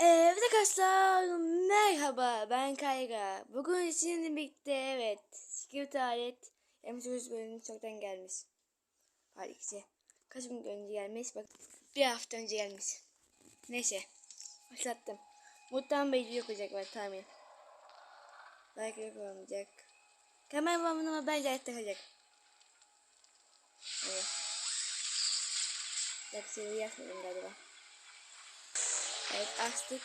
Evet arkadaşlar merhaba ben Kayra. Bugün sizinle birlikte evet Secret Alet M9 bölümü çoktan gelmiş. Hadi işte kaç gün önce gelmiş bak bir hafta önce gelmiş. Neyse başlattım. Muhtemelen belli yapacak var tahmin. Belki yok olmayacak. Kamera babamın ama bence hayatta kalacak. Evet. Hepsini yazmadım galiba. Evet açtık.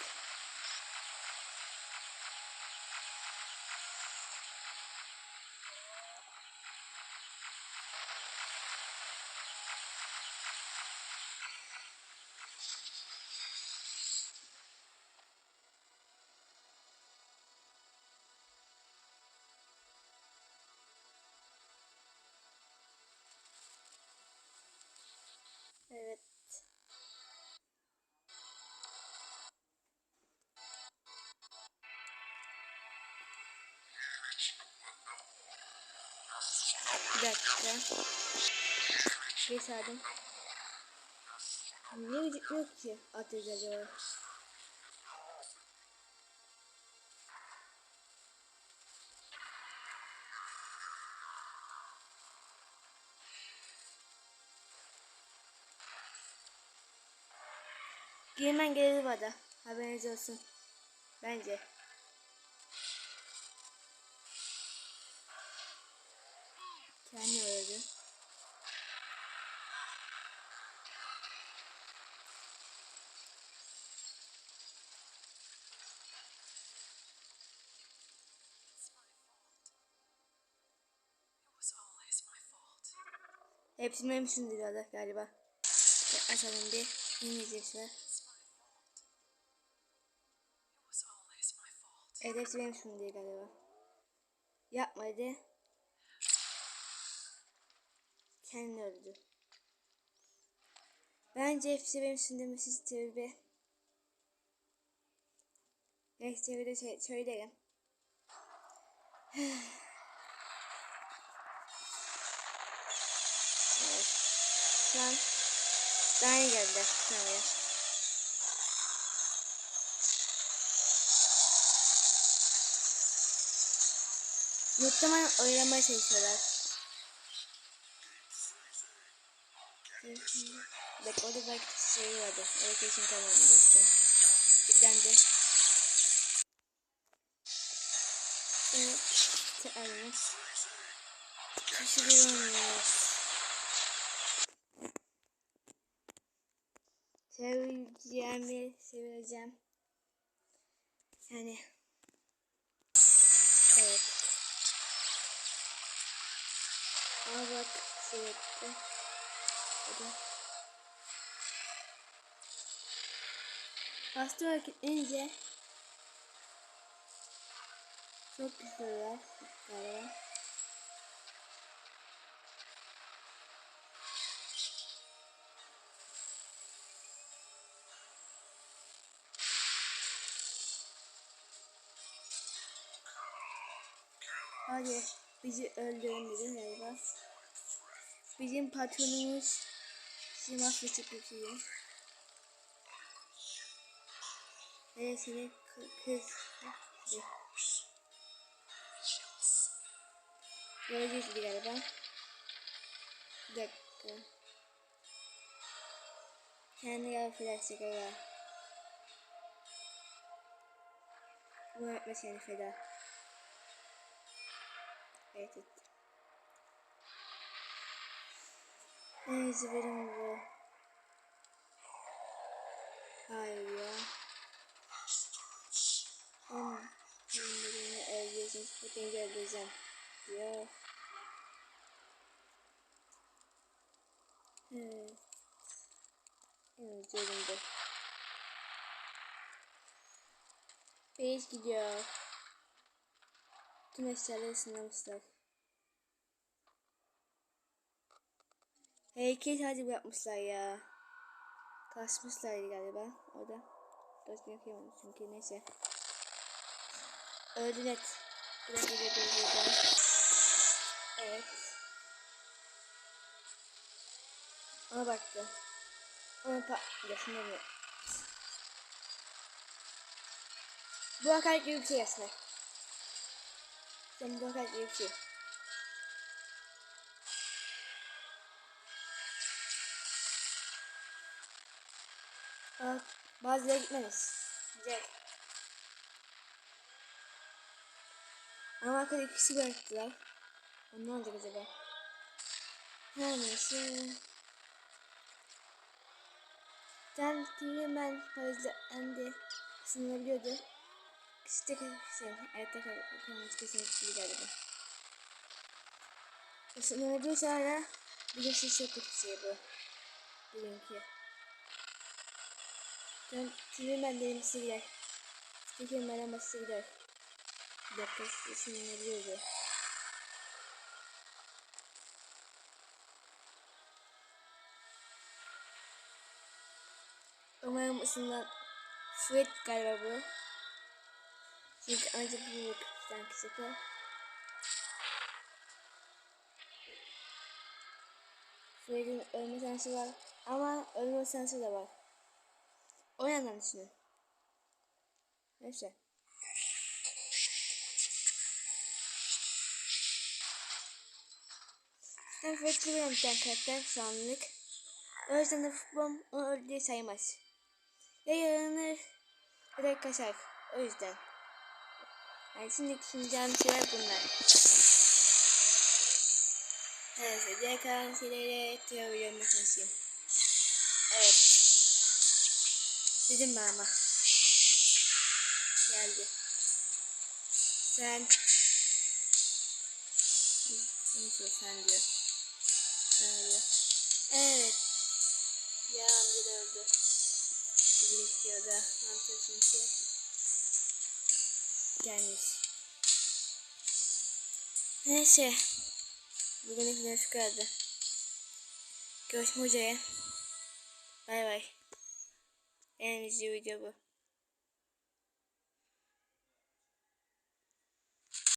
Bir saniye. Niye gözükmüyor ki atıyoruz acaba? Girmen var da. Haberiniz olsun. Bence. Kendi öldü. It was always my fault. Hepsi benim şimdi diyorlar galiba. Açalım bir. Fault. Evet hepsi benim şimdi değil galiba. Yapma. Kendi öldü. Bence hepsi benim demesi sebebi. Neyse çevirde şey, söylerim. evet. Şu an daha iyi geldi. Tamam. Muhtemelen oynamaya çalışıyorlar. Bak orada belki şey vardı. Location kalmadı işte. Kilitlendi. Evet. Tekrarını. Şaşırıyoruz. Seveceğimi seveceğim. Yani. Evet. Ama bak şey Hadi. Hasta hareketlenince çok güzeller galiba. Hadi bizi öldürün dedi galiba. Bizim patronumuz yapıyor. Ve seni kı- kız... Hadi. Göreceğiz bir galiba. Bir dakika. Kendi felaket galiba. Bu öğretmen seni feda. Evet etti. Neyse benim bu. Hayır ya. Ama ben birini öldüreceğim. Hepinizi öldüreceğim. Ya. Evet. Evet önümde. Beş gidiyor. Tüm eşyaları sınamışlar. Heykel hadi yapmışlar ya. Kasmışlar galiba orada. Gözünü yapamadım çünkü neyse. Öldü net. Biraz durduracağım. Evet. Ona baktı. Ona patlayacak. Şimdi Bu hakaret gibi bir şey aslında. Sen bu hakaret gibi bir şey. Bak bazıları gitmemiz. Güzel. Ama arkada ikisi bıraktılar. O ne olacak acaba? Her neyse. Sen tamamen parazitlendi. Sınırabiliyordu. İşte şey, ayakta kal- kalmış kesinlikle galiba. Sınırabiliyorsa hala bilirsin çok kötü bir şey bu. Bugünkü. Tamamen benim. Çünkü benden başka gider. Bir dakika sınırabiliyordu. Umarım ısından Fred galiba bu. Çünkü ancak bir bakıştan kişi bu. Fred'in ölme şansı var ama ölme şansı da var. O yandan düşünün. Neyse. Bir tane karakter şu anlık. O yüzden de futbol onu öldüğü saymaz. Ya yaranır ya da kaçar. O yüzden. Yani şimdi düşüneceğim şeyler bunlar. Neyse diğer kalan şeyleri teori görmeye çalışayım. Evet. Dedim ben ama. Geldi. Sen Neyse sen diyor. Sen. Evet. Ya amca da öldü. Gerekiyor da mantar çünkü gelmiş. Neyse. Bugünlük video şu kadardı. Görüşmek üzere. Bay bay. En iyi video bu.